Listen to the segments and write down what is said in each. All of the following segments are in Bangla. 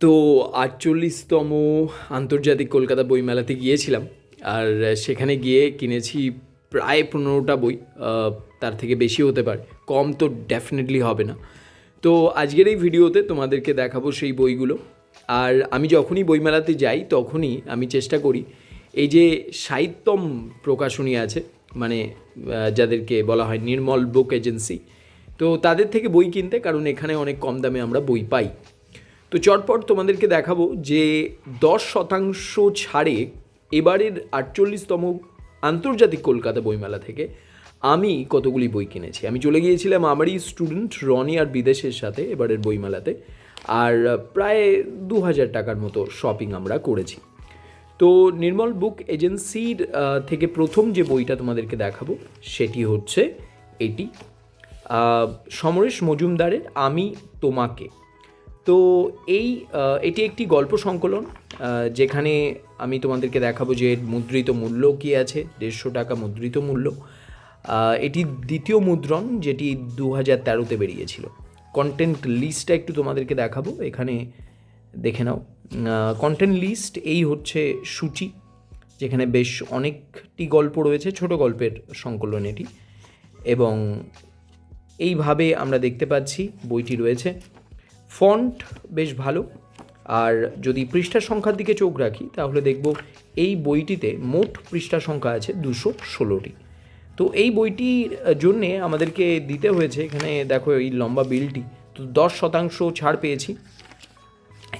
তো আটচল্লিশতম আন্তর্জাতিক কলকাতা বইমেলাতে গিয়েছিলাম, আর সেখানে গিয়ে কিনেছি প্রায় পনেরোটা বই তার থেকে বেশি হতে পারে, কম তো ডেফিনেটলি হবে না। তো আজকের এই ভিডিওতে তোমাদেরকে দেখাবো সেই বইগুলো, আর আমি যখনই বইমেলাতে যাই তখনই আমি চেষ্টা করি, এই যে সাহিত্যম প্রকাশনী আছে মানে যাদেরকে বলা হয় নির্মল বুক এজেন্সি, তো তাদের থেকে বই কিনতে, কারণ এখানে অনেক কম দামে আমরা বই পাই। তো চটপট তোমাদেরকে দেখাবো যে দশ শতাংশ ছাড়ে এবারের আটচল্লিশতম আন্তর্জাতিক কলকাতা বইমেলা থেকে আমি কতগুলি বই কিনেছি। আমি চলে গিয়েছিলাম আমারই স্টুডেন্ট রনি আর বিদেশের সাথে এবারের বইমেলাতে আর প্রায় দু হাজার টাকার মতো শপিং আমরা করেছি। তো নির্মল বুক এজেন্সির থেকে প্রথম যে বইটা তোমাদেরকে দেখাবো সেটি হচ্ছে এটি। সমরেশ মজুমদারের আমি তোমাকে। তো এই এটি একটি গল্প সংকলন যেখানে আমি তোমাদেরকে দেখাবো যে মুদ্রিত মূল্য কী আছে, দেড়শো টাকা মুদ্রিত মূল্য। এটি দ্বিতীয় মুদ্রণ যেটি দু হাজার তেরোতে বেরিয়েছিল। কন্টেন্ট লিস্টটা একটু তোমাদেরকে দেখাবো, এখানে দেখে নাও। কন্টেন্ট লিস্ট এই হচ্ছে সূচি, যেখানে বেশ অনেকটি গল্প রয়েছে, ছোট গল্পের সংকলন এটি। এবং এইভাবে আমরা দেখতে পাচ্ছি বইটি রয়েছে। ফন্ট বেশ ভালো। আর যদি পৃষ্ঠা সংখ্যার দিকে চোখ রাখি, তাহলে দেখব এই বইটিতে মোট পৃষ্ঠা সংখ্যা আছে দুশো ষোলোটি। তো এই বইটির জন্যে আমাদেরকে দিতে হয়েছে, এখানে দেখো এই লম্বা বিলটি, তো দশ শতাংশ ছাড় পেয়েছি।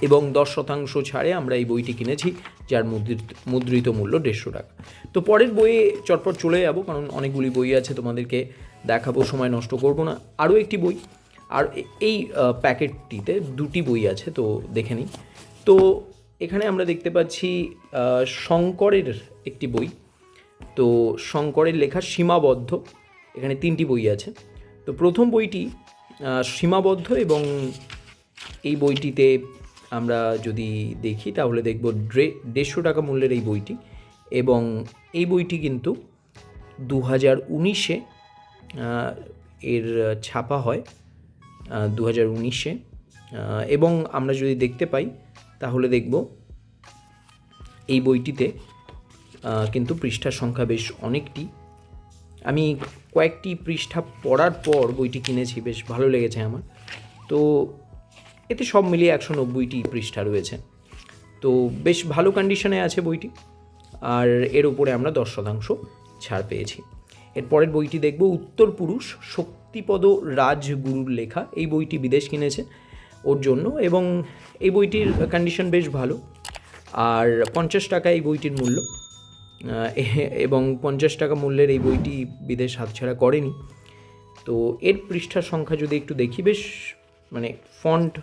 এবং দশ শতাংশ ছাড়ে আমরা এই বইটি কিনেছি, যার মুদ্রিত মুদ্রিত মূল্য দেড়শো টাকা। তো পরের বইয়ে চটপট চলে যাব, কারণ অনেকগুলি বই আছে তোমাদেরকে দেখাবো, সময় নষ্ট করব না। আরও একটি বই আর এই প্যাকেটটিতে দুটি বই আছে, তো দেখে নিই। তো এখানে আমরা দেখতে পাচ্ছি শঙ্করের একটি বই। তো শঙ্করের লেখা সীমাবদ্ধ, এখানে তিনটি বই আছে। তো প্রথম বইটি সীমাবদ্ধ এবং এই বইটিতে আমরা যদি দেখি, তাহলে দেখব ড্রে, দেড়শো টাকা মূল্যের এই বইটি। এবং এই বইটি কিন্তু দু হাজার উনিশে এর ছাপা হয়। দু হাজার উনিশে। এবং আমরা যদি দেখতে পাই, তাহলে দেখব এই বইটিতে কিন্তু পৃষ্ঠার সংখ্যা বেশ অনেকটি। আমি কয়েকটি পৃষ্ঠা পড়ার পর বইটি কিনেছি, বেশ ভালো লেগেছে আমার। তো এতে সব মিলিয়ে একশো নব্বইটি পৃষ্ঠা রয়েছে। তো বেশ ভালো কন্ডিশনে আছে বইটি, আর এর উপরে আমরা দশ শতাংশ ছাড় পেয়েছি। এরপরের বইটি দেখব উত্তর পুরুষ শক্তিপদ রাজগুরুর লেখা এই বইটি বিদেশ কিনেছে ওর জন্য এবং এই বইটির কন্ডিশন বেশ ভালো। আর পঞ্চাশ টাকা এই বইটির মূল্য। এবং পঞ্চাশ টাকা মূল্যের এই বইটি বিদেশ হাতছাড়া করেনি। তো এর পৃষ্ঠার সংখ্যা যদি একটু দেখি, বেশ মানে ফন্ট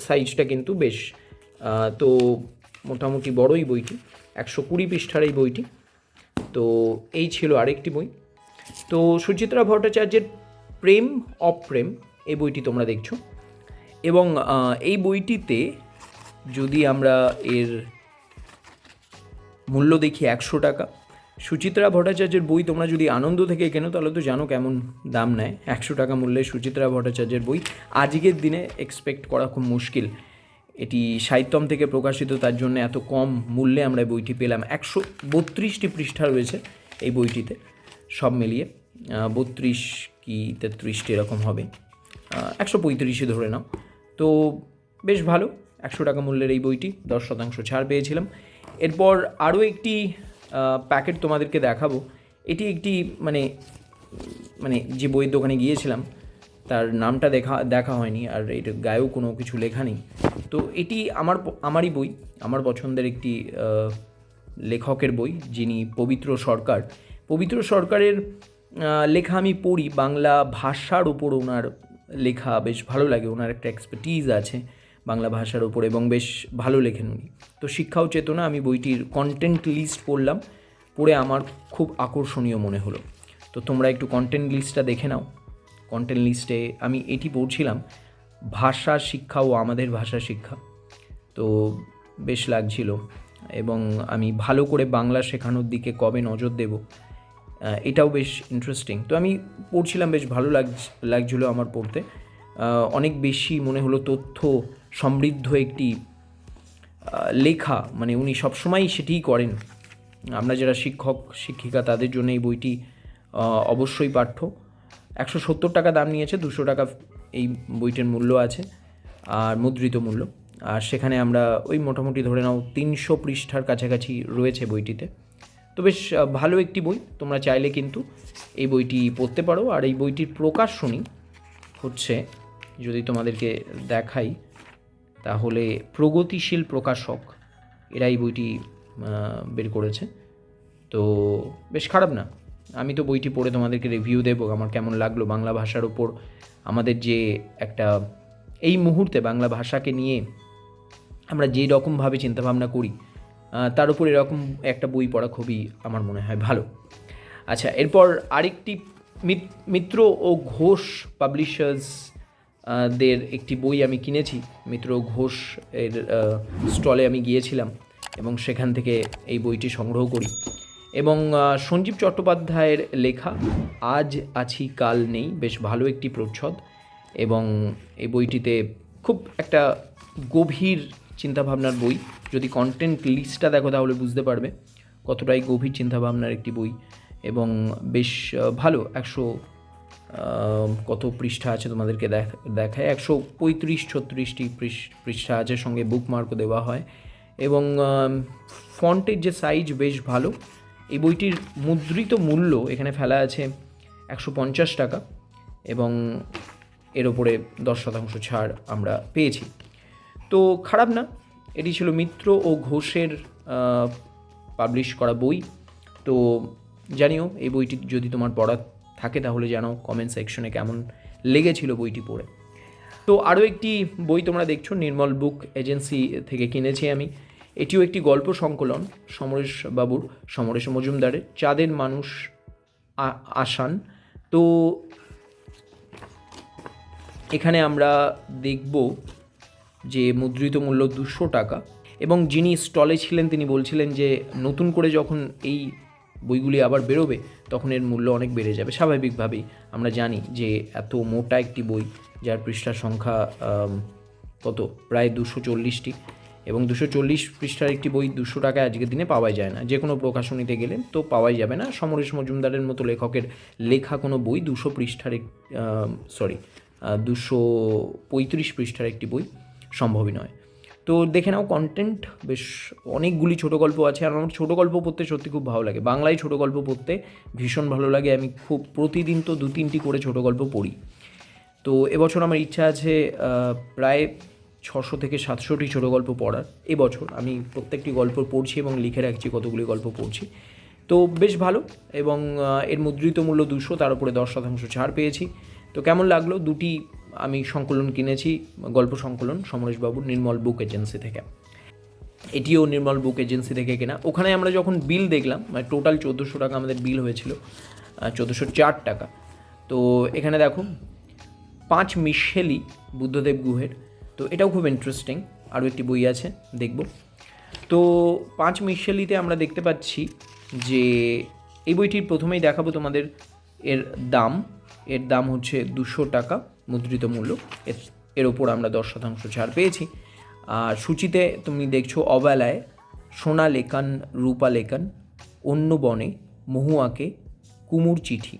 সাইজটা কিন্তু বেশ তো মোটামুটি বড়ই বইটি। একশো কুড়ি পৃষ্ঠার এই বইটি। তো এই ছিল আরেকটি বই। তো সুচিত্রা ভট্টাচার্যের প্রেম, অপ্রেম এই বইটি তোমরা দেখছ। এবং এই বইটিতে যদি আমরা এর মূল্য দেখি একশো টাকা, সুচিত্রা ভট্টাচার্যের বই তোমরা যদি আনন্দ থেকে কেনো, তাহলে তো জানো কেমন দাম নেয়। একশো টাকা মূল্যে সুচিত্রা ভট্টাচার্যের বই। আজকের দিনে এক্সপেক্ট করা খুব মুশকিল। এটি সাহিত্যম থেকে প্রকাশিত, তার জন্য এত কম মূল্যে আমরা বইটি পেলাম। একশো বত্রিশটি পৃষ্ঠা রয়েছে এই বইটিতে। সব মিলিয়ে বত্রিশ কি তেত্রিশটি এরকম হবে। একশো পঁয়ত্রিশে ধরে নাও। তো বেশ ভালো, একশো টাকা মূল্যের এই বইটি, দশ শতাংশ ছাড় পেয়েছিলাম। এরপর আরও একটি প্যাকেট তোমাদেরকে দেখাবো। এটি একটি মানে মানে যে বইয়ের দোকানে গিয়েছিলাম, তার নামটা দেখা দেখা হয়নি আর এটা গায়েও কোনো কিছু লেখা নেই। তো এটি আমার আমারই বই, আমার পছন্দের একটি লেখকের বই যিনি পবিত্র সরকার। পবিত্র সরকারের লেখা আমি পড়ি, বাংলা ভাষার ওপর ওনার লেখা বেশ ভালো লাগে, ওনার একটা এক্সপার্টিজ আছে বাংলা ভাষার ওপর এবং বেশ ভালো লেখেন উনি। তো শিক্ষা ও চেতনা আমি বইটির কন্টেন্ট লিস্ট পড়লাম, পড়ে আমার খুব আকর্ষণীয় মনে হলো। তো তোমরা একটু কন্টেন্ট লিস্টটা দেখে নাও। কন্টেন্ট লিস্টে আমি এটি পড়ছিলাম, ভাষা শিক্ষা ও আমাদের ভাষা শিক্ষা। তো বেশ লাগছিল এবং আমি ভালো করে বাংলা শেখানোর দিকে কবে নজর দেব এটাও বেশ ইন্টারেস্টিং তো আমি পড়ছিলাম বেশ ভালো লাগ, লাগছিল আমার পড়তে। অনেক বেশি মনে হলো তথ্য সমৃদ্ধ একটি লেখা। মানে উনি সবসময়ই সেটিই করেন। আমরা যারা শিক্ষক, শিক্ষিকা, তাদের জন্য এই বইটি অবশ্যই পাঠ্য। একশো সত্তর টাকা দাম নিয়েছে, দুশো টাকা এই বইটির মূল্য আছে, আর মুদ্রিত মূল্য। আর সেখানে আমরা ওই মোটামুটি ধরে নাও তিনশো পৃষ্ঠার কাছাকাছি রয়েছে বইটিতে। তো বেশ ভালো একটি বই। তোমরা চাইলে কিন্তু এই বইটি পড়তে পারো। আর এই বইটির প্রকাশনী হচ্ছে, যদি তোমাদেরকে দেখাই, তাহলে প্রগতিশীল প্রকাশক। এরা এই বইটি বের করেছে। তো বেশ খারাপ না। আমি তো বইটি পড়ে তোমাদেরকে রিভিউ দেবো। আমার কেমন লাগল বাংলা ভাষার ওপর আমাদের যে একটা, এই মুহূর্তে বাংলা ভাষাকে নিয়ে আমরা যে রকমভাবে চিন্তাভাবনা করি তার উপর এরকম একটা বই পড়া খুবই আমার মনে হয় ভালো। আচ্ছা এরপর আরেকটি মিত্র ও ঘোষ পাবলিশার্স দের একটি বই আমি কিনেছি। মিত্র ঘোষ এর স্টলে আমি গিয়েছিলাম এবং সেখান থেকে এই বইটি সংগ্রহ করি। এবং সঞ্জীব চট্টোপাধ্যায়ের লেখা, আজ আছি, কাল নেই বেশ ভালো একটি প্রচ্ছদ। এবং এই বইটিতে খুব একটা গভীর চিন্তাভাবনার বই। যদি কন্টেন্ট লিস্টটা দেখো তাহলে বুঝতে পারবে কতটাই গভীর চিন্তাভাবনার একটি বই এবং বেশ ভালো। একশো কত পৃষ্ঠা আছে তোমাদেরকে দেখ- দেখায়? একশো পঁয়ত্রিশ, ছত্রিশটি পৃষ্ঠা আছে সঙ্গে বুকমার্কও দেওয়া হয়। এবং ফন্টের যে সাইজ বেশ ভালো। এই বইটির মুদ্রিত মূল্য এখানে ফেলা আছে একশো পঞ্চাশ টাকা এবং এর ওপরে দশ শতাংশ ছাড় আমরা পেয়েছি। তো খারাপ না। এটি ছিল মিত্র ও ঘোষের পাবলিশ করা বই। তো জানিও, এই বইটি যদি তোমার পড়া থাকে তাহলে জানাও কমেন্ট সেকশনে কেমন লেগেছিল বইটি পড়ে। তো আরও একটি বই তোমরা দেখছ, নির্মল বুক এজেন্সি থেকে কিনেছি আমি। এটিও একটি গল্প সংকলন, সমরেশ বাবুর, সমরেশ মজুমদারের, চাঁদের মানুষ আসান। তো এখানে আমরা দেখব যে মুদ্রিত মূল্য দুশো টাকা। এবং যিনি স্টলে ছিলেন, তিনি বলছিলেন যে নতুন করে যখন এই বইগুলি আবার বেরোবে, তখন এর মূল্য অনেক বেড়ে যাবে। স্বাভাবিকভাবেই আমরা জানি যে এত মোটা একটি বই, যার পৃষ্ঠার সংখ্যা কত? প্রায় দুশো চল্লিশটি। এবং দুশো চল্লিশ পৃষ্ঠার একটি বই দুশো টাকায় আজকের দিনে পাওয়াই যায় না। যে কোনো প্রকাশনীতে গেলে তো পাওয়াই যাবে না। সমরেশ মজুমদারের মতো লেখকের লেখা কোনো বই দুশো পৃষ্ঠার সরি দুশো পঁয়ত্রিশ পৃষ্ঠার একটি বই সম্ভবই নয়। তো দেখে নাও কন্টেন্ট বেশ অনেকগুলি ছোটো গল্প আছে আর আমার ছোটো গল্প পড়তে সত্যি খুব ভালো লাগে। বাংলায় ছোটো গল্প পড়তে ভীষণ ভালো লাগে। আমি খুব প্রতিদিন তো দু তিনটি করে ছোটো গল্প পড়ি। তো এবছর আমার ইচ্ছা আছে প্রায় ছশো থেকে সাতশোটি ছোটো গল্প পড়ার এবছর। আমি প্রত্যেকটি গল্প পড়ছি এবং লিখে রাখছি, কতগুলি গল্প পড়ছি। তো বেশ ভালো এবং এর মুদ্রিত মূল্য দুশো, তার উপরে দশ শতাংশ ছাড় পেয়েছি। তো কেমন লাগল? দুটি আমি সংকলন কিনেছি, গল্প সংকলন, সমরেশবাবুর নির্মল বুক এজেন্সি থেকে। এটিও নির্মল বুক এজেন্সি থেকে কেনা। ওখানে আমরা যখন বিল দেখলাম মানে টোটাল চোদ্দোশো টাকা আমাদের বিল হয়েছিল চোদ্দোশো চার টাকা। তো এখানে দেখো, পাঁচ মিশেলি বুদ্ধদেব গুহের। তো এটাও খুব ইন্টারেস্টিং আরও একটি বই আছে, দেখব। তো পাঁচ মিশেলিতে আমরা দেখতে পাচ্ছি যে, এই বইটির প্রথমেই দেখাবো তোমাদের এর দাম। এর দাম হচ্ছে দুশো টাকা। মুদ্রিত মূল্য। এর এর ওপর আমরা দশ শতাংশ ছাড় পেয়েছি। আর সূচিতে তুমি দেখছ অবেলায় সোনা লেখান রূপা লেখান অন্য বনে মহুয়াকে কুমুর চিঠি।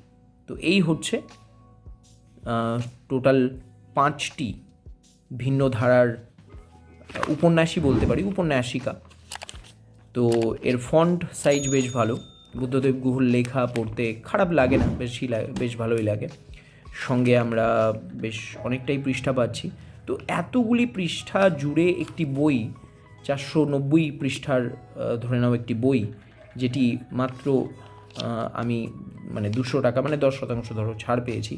তো এই হচ্ছে টোটাল পাঁচটি ভিন্ন ধারার উপন্যাসই বলতে পারি, উপন্যাসিকা। তো এর ফন্ট সাইজ বেশ ভালো। বুদ্ধদেব গুহর লেখা পড়তে খারাপ লাগে না, বেশি লাগে বেশ ভালোই লাগে। সঙ্গে আমরা বেশ অনেকটাই পৃষ্ঠা পাচ্ছি। তো এতগুলি পৃষ্ঠা জুড়ে একটি বই, চারশো নব্বই পৃষ্ঠার ধরে নাও একটি বই, যেটি মাত্র আমি মানে দুশো টাকা মানে দশ শতাংশ ধরো ছাড় পেয়েছি।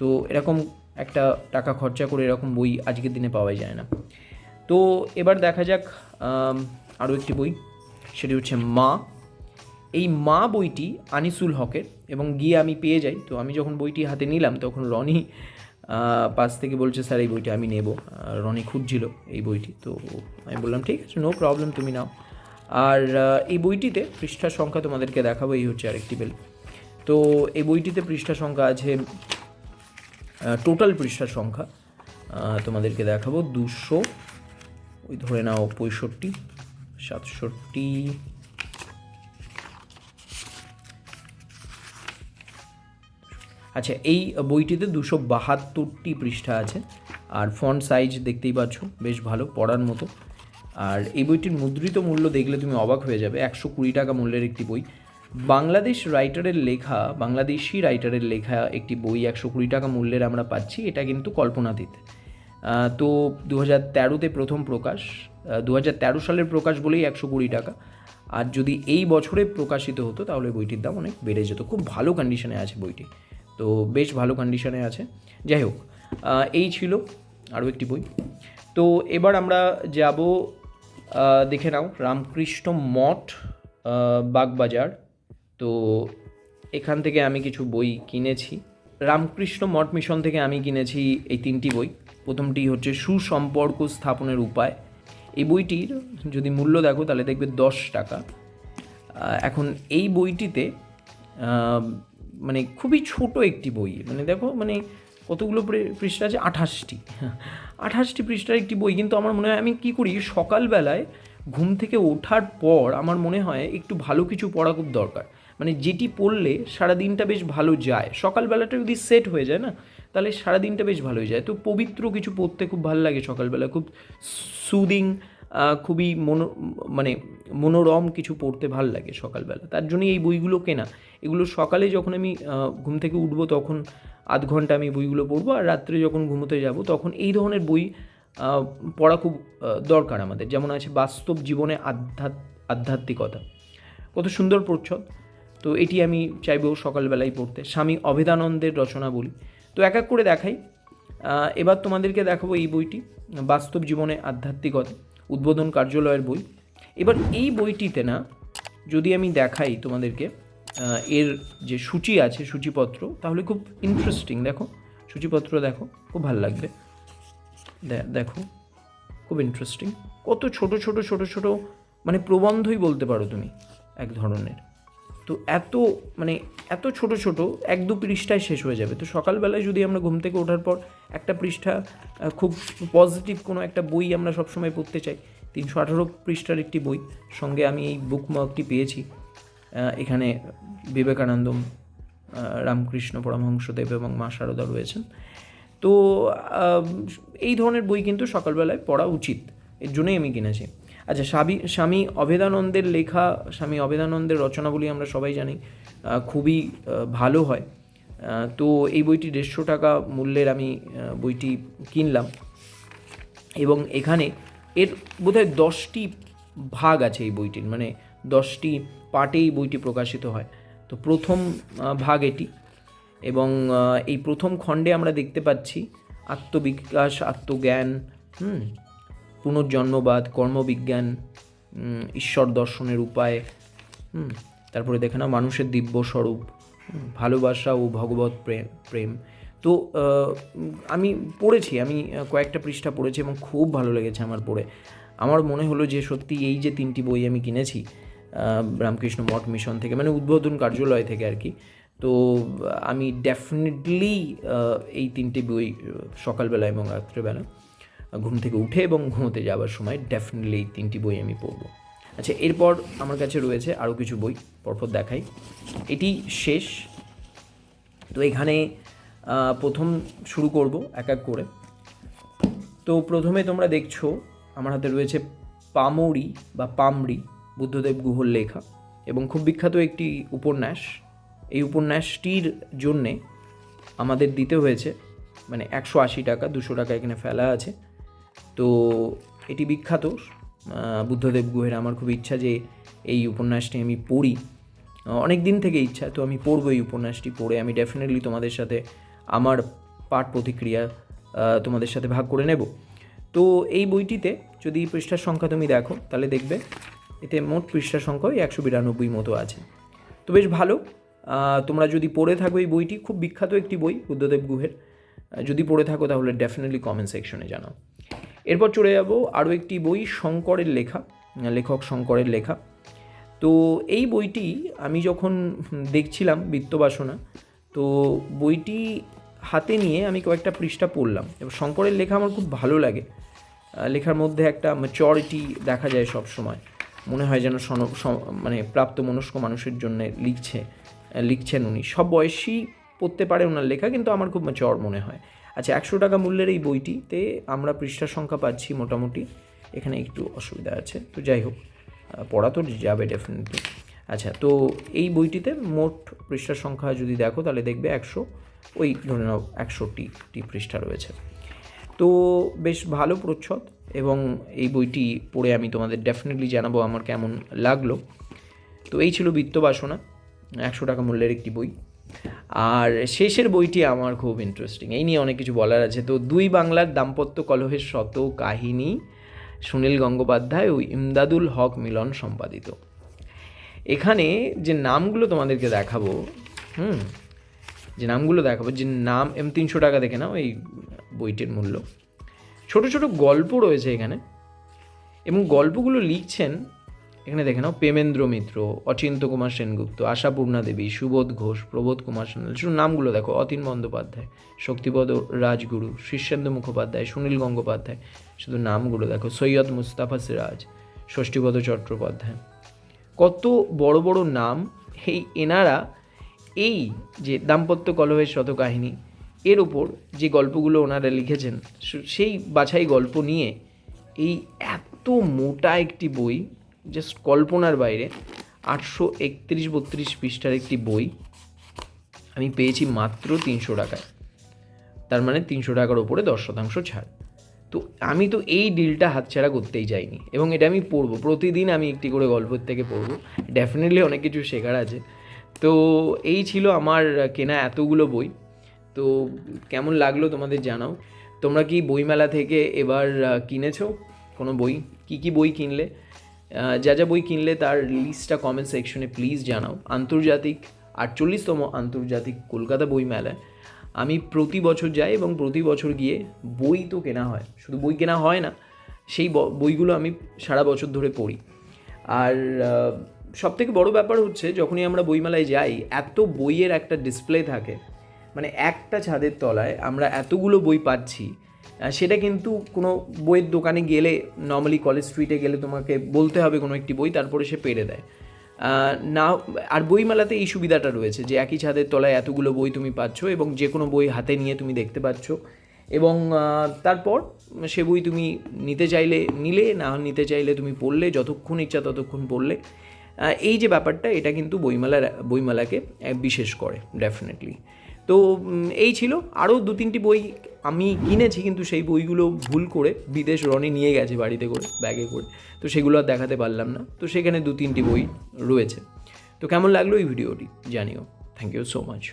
তো এরকম একটা টাকা খরচা করে এরকম বই আজকের দিনে পাওয়াই যায় না। তো এবার দেখা যাক আরও একটি বই, সেটি হচ্ছে মা। এই মা বইটি আনিসুল হকের এবং গিয়ে আমি পেয়ে যাই। তো আমি যখন বইটি হাতে নিলাম, তখন রনি পাশ থেকে বলছে, স্যার, এই বইটা আমি নেব। রনি খুঁজছিল এই বইটি। তো আমি বললাম, ঠিক আছে নো প্রবলেম তুমি নাও। আর এই বইটিতে পৃষ্ঠার সংখ্যা তোমাদেরকে দেখাবো, এই হচ্ছে আরেকটি বেল। তো এই বইটিতে পৃষ্ঠা সংখ্যা আছে টোটাল পৃষ্ঠার সংখ্যা তোমাদেরকে দেখাবো, দুশো, ওই ধরে নাও, পঁয়ষট্টি, সাতষট্টি আচ্ছা এই বইটিতে দুশো বাহাত্তরটি পৃষ্ঠা আছে। আর ফন্ট সাইজ দেখতেই পাচ্ছ, বেশ ভালো, পড়ার মতো। আর এই বইটির মুদ্রিত মূল্য দেখলে তুমি অবাক হয়ে যাবে, একশো কুড়ি টাকা মূল্যের একটি বই। বাংলাদেশ রাইটারের লেখা, বাংলাদেশি রাইটারের লেখা একটি বই একশো কুড়ি টাকা মূল্যের আমরা পাচ্ছি, এটা কিন্তু কল্পনাতীত। তো দু হাজার তেরোতে প্রথম প্রকাশ দু হাজার তেরো সালের প্রকাশ বলেই একশো কুড়ি টাকা। আর যদি এই বছরে প্রকাশিত হতো, তাহলে বইটির দাম অনেক বেড়ে যেত। খুব ভালো কন্ডিশনে আছে বইটি। তো বেশ ভালো কন্ডিশনে আছে। যাই হোক এই ছিল আরও একটি বই। তো এবার আমরা যাব দেখে নাও, রামকৃষ্ণ মঠ বাগবাজার। তো এখান থেকে আমি কিছু বই কিনেছি। রামকৃষ্ণ মঠ মিশন থেকে আমি কিনেছি এই তিনটি বই। প্রথমটি হচ্ছে সুসম্পর্ক স্থাপনের উপায়। এই বইটির যদি মূল্য দেখো, তাহলে দেখবে দশ টাকা। এখন এই বইটিতে মানে খুবই ছোট একটি বই। মানে দেখো মানে কতগুলো পৃষ্ঠা আছে? আঠাশটি। আঠাশটি পৃষ্ঠার একটি বই। কিন্তু আমার মনে হয় আমি কী করি, সকালবেলায় ঘুম থেকে ওঠার পর আমার মনে হয় একটু ভালো কিছু পড়া খুব দরকার। মানে যেটি পড়লে সারা দিনটা বেশ ভালো যায়। সকালবেলাটা যদি সেট হয়ে যায় না, তাহলে সারা দিনটা বেশ ভালোই যায়। তো পবিত্র কিছু পড়তে খুব ভালো লাগে সকালবেলা। খুব সুদিং খুবই মনো মানে মনোরম কিছু পড়তে ভালো লাগে সকালবেলা। তার জন্যই এই বইগুলো কেনা। এগুলো সকালে যখন আমি ঘুম থেকে উঠবো তখন আধ ঘণ্টা আমি বইগুলো পড়ব আর রাত্রে যখন ঘুমোতে যাব তখন এই ধরনের বই পড়া খুব দরকার আমাদের। যেমন আছে বাস্তব জীবনে আধ্যাত্ম আধ্যাত্মিকতা। কত সুন্দর প্রচ্ছদ। তো এটি আমি চাইব সকালবেলায় পড়তে। স্বামী অভেদানন্দের রচনা বলি। তো এক এক করে দেখাই। এবার তোমাদেরকে দেখাবো এই বইটি, বাস্তব জীবনে আধ্যাত্মিকতা। উদ্বোধন কার্যালয়ের বই। এবার এই বইটিতে না, যদি আমি দেখাই তোমাদেরকে এর যে সূচি আছে, সূচিপত্র, তাহলে খুব ইন্টারেস্টিং দেখো। সূচিপত্র দেখো, খুব ভালো লাগবে। দেখো, খুব ইন্টারেস্টিং কত ছোট ছোট ছোট ছোট মানে প্রবন্ধই বলতে পারো তুমি, এক ধরনের। তো এত মানে এত ছোট ছোট এক দু পৃষ্ঠায় শেষ হয়ে যাবে। তো সকালবেলায় যদি আমরা ঘুম থেকে ওঠার পর একটা পৃষ্ঠা খুব পজিটিভ কোনো একটা বই আমরা সবসময় পড়তে চাই তিনশো আঠারো পৃষ্ঠার একটি বই সঙ্গে আমি এই বুকমার্কটি পেয়েছি এখানে বিবেকানন্দম আহ, রামকৃষ্ণ পরমহংসদেব এবং মা শারদা রয়েছেন। তো এই ধরনের বই কিন্তু সকালবেলায় পড়া উচিত এর জন্যই আমি কিনেছি। আচ্ছা স্বামী স্বামী অভেদানন্দের লেখা, স্বামী অভেদানন্দের রচনাগুলি আমরা সবাই জানি খুবই ভালো হয়। তো এই বইটি দেড়শো টাকা মূল্যের আমি বইটি কিনলাম। এবং এখানে এর বোধহয় দশটি ভাগ আছে এই বইটির মানে দশটি পার্টে এই বইটি প্রকাশিত হয়। তো প্রথম ভাগ এটি। এবং এই প্রথম খণ্ডে আমরা দেখতে পাচ্ছি আত্মবিকাশ, আত্মজ্ঞান, হুম পুনর্জন্মবাদ, কর্মবিজ্ঞান ঈশ্বর দর্শনের উপায়, হুম, তারপরে দেখে না মানুষের দিব্য স্বরূপ ভালোবাসা ও ভগবত প্রেম প্রেম। তো আমি পড়েছি, আমি কয়েকটা পৃষ্ঠা পড়েছি এবং খুব ভালো লেগেছে আমার পড়ে। আমার মনে হলো যে সত্যি এই যে তিনটি বই আমি কিনেছি রামকৃষ্ণ মঠ মিশন থেকে মানে উদ্বোধন কার্যালয় থেকে আর কি, তো, আমি ডেফিনেটলি এই তিনটি বই সকালবেলা এবং রাত্রেবেলা ঘুম থেকে উঠে এবং ঘুমোতে যাওয়ার সময় ডেফিনেটলি এই তিনটি বই আমি পড়ব। আচ্ছা এরপর আমার কাছে রয়েছে আরও কিছু বই, পরপর দেখাই। এটি শেষ। তো এখানে প্রথম শুরু করব এক এক করে। তো প্রথমে তোমরা দেখছ, আমার হাতে রয়েছে পামরি বা পামরি বুদ্ধদেব গুহর লেখা এবং খুব বিখ্যাত একটি উপন্যাস। এই উপন্যাসটির জন্যে আমাদের দিতে হয়েছে মানে একশো আশি টাকা, দুশো টাকা এখানে ফেলা আছে। তো এটি বিখ্যাত। বুদ্ধদেব গুহের আমার খুব ইচ্ছা যে এই উপন্যাসটি আমি পড়ি। অনেক দিন থেকে ইচ্ছা, তো আমি পড়ব এই উপন্যাসটি পড়ে। আমি ডেফিনেটলি তোমাদের সাথে আমার পাঠ প্রতিক্রিয়া তোমাদের সাথে ভাগ করে নেব। তো এই বইটিতে যদি পৃষ্ঠার সংখ্যা তুমি দেখো, তাহলে দেখবে এতে মোট পৃষ্ঠার সংখ্যা ওই একশো বিরানব্বই মতো আছে। তো বেশ ভালো। তোমরা যদি পড়ে থাকো এই বইটি, খুব বিখ্যাত একটি বই বুদ্ধদেব গুহের। যদি পড়ে থাকো তাহলে ডেফিনেটলি কমেন্ট সেকশনে জানাও। এরপর চলে যাব আরও একটি বই, শঙ্করের লেখা, লেখক শঙ্করের লেখা। তো এই বইটি আমি যখন দেখছিলাম বিত্তবাসনা, তো বইটি হাতে নিয়ে আমি কয়েকটা পৃষ্ঠা পড়লাম। এবং শঙ্করের লেখা আমার খুব ভালো লাগে। লেখার মধ্যে একটা ম্যাচরিটি দেখা যায় সব সময়। মনে হয় যেন মানে প্রাপ্ত মনস্ক মানুষের জন্য লিখছে, লিখছেন উনি। সব বয়সী পড়তে পারে ওনার লেখা, কিন্তু আমার খুব ম্যাচর মনে হয়। আচ্ছা একশো টাকা মূল্যের এই বইটিতে আমরা পৃষ্ঠা সংখ্যা পাচ্ছি মোটামুটি। এখানে একটু অসুবিধা আছে। তো যাই হোক পড়া তো যাবে ডেফিনেটলি আচ্ছা তো এই বইটিতে মোট পৃষ্ঠার সংখ্যা যদি দেখো, তাহলে দেখবে একশো, ওই ধরে নাও একশোটি পৃষ্ঠা রয়েছে। তো বেশ ভালো প্রচ্ছদ এবং এই বইটি পড়ে আমি তোমাদের ডেফিনেটলি জানাব আমার কেমন লাগল। তো এই ছিল বৃত্ত বাসনা, একশো টাকা মূল্যের একটি বই। আর শেষের বইটি আমার খুব ইন্টারেস্টিং এই নিয়ে অনেক কিছু বলার আছে। তো দুই বাংলার দাম্পত্য কলহের শত কাহিনী সুনীল গঙ্গোপাধ্যায় ও ইমদাদুল হক মিলন সম্পাদিত। এখানে যে নামগুলো তোমাদেরকে দেখাবো, হুম, যে নামগুলো দেখাবো, যে নাম এম তিনশো টাকা দেখে নাও এই বইটির মূল্য। ছোট ছোট গল্প রয়েছে এখানে, এবং গল্পগুলো লিখছেন এখানে দেখে নাও, প্রেমেন্দ্র মিত্র, অচিন্ত কুমার সেনগুপ্ত, আশাপূর্ণা দেবী, সুবোধ ঘোষ, প্রবোধ কুমার সান্যাল শুধু নামগুলো দেখো, অতীন বন্দ্যোপাধ্যায়, শক্তিপদ রাজগুরু, শীর্ষেন্দু মুখোপাধ্যায়, সুনীল গঙ্গোপাধ্যায়। শুধু নামগুলো দেখো, সৈয়দ মুস্তাফা সিরাজ, ষষ্ঠীপদ চট্টোপাধ্যায়। কত বড় বড় নাম, এই এনারা এই যে দাম্পত্য কলহের শত কাহিনী এর ওপর যে গল্পগুলো ওনারা লিখেছেন সেই বাছাই গল্প নিয়ে এই এত মোটা একটি বই জাস্ট কল্পনার বাইরে আটশো একত্রিশ বত্রিশ পৃষ্ঠার একটি বই আমি পেয়েছি মাত্র তিনশো টাকায়। তার মানে তিনশো টাকার ওপরে দশ শতাংশ ছাড়। তো আমি তো এই ডিলটা হাতছাড়া করতেই চাইনি এবং এটা আমি পড়ব। প্রতিদিন আমি একটি করে গল্পের থেকে পড়ব। ডেফিনেটলি অনেক কিছু শেখার আছে। তো এই ছিল আমার কেনা এতগুলো বই। তো কেমন লাগল তোমাদের জানাও। তোমরা কি বইমেলা থেকে এবার কিনেছো কোনো বই? কি কি বই কিনলে? যা যা বই কিনলে তার লিস্টটা কমেন্ট সেকশনে প্লিজ জানাও। আন্তর্জাতিক, আটচল্লিশতম আন্তর্জাতিক কলকাতা বই মেলায় আমি প্রতি বছর যাই এবং প্রতি বছর গিয়ে বই তো কেনা হয়। শুধু বই কেনা হয় না, সেই বইগুলো আমি সারা বছর ধরে পড়ি। আর সব থেকে বড় ব্যাপার হচ্ছে যখনই আমরা বইমেলায় যাই, এত বইয়ের একটা ডিসপ্লে থাকে মানে একটা ছাদের তলায় আমরা এতগুলো বই পাচ্ছি সেটা কিন্তু কোনো বইয়ের দোকানে গেলে নর্মালি কলেজ স্ট্রিটে গেলে তোমাকে বলতে হবে কোনো একটি বই, তারপরে সে পেরে দেয়। না, আর বইমেলাতে এই সুবিধাটা রয়েছে যে একই ছাদের তলায় এতগুলো বই তুমি পাচ্ছ এবং যে কোনো বই হাতে নিয়ে তুমি দেখতে পাচ্ছ। এবং তারপর সে বই তুমি নিতে চাইলে নিলে, না নিতে চাইলে তুমি পড়লে, যতক্ষণ ইচ্ছা ততক্ষণ পড়লে। এই যে ব্যাপারটা, এটা কিন্তু বইমেলার, বইমেলাকে বিশেষ করে ডেফিনেটলি তো এই ছিল। আরও দু তিনটি বই আমি কিনেছি, কিন্তু সেই বইগুলো ভুল করে বিদেশ রনি নিয়ে গেছে বাড়িতে করে ব্যাগে করে। তো সেগুলো আর দেখাতে পারলাম না। তো সেখানে দু তিনটি বই রয়েছে। তো কেমন লাগল এই ভিডিওটি? জানিও। Thank you so much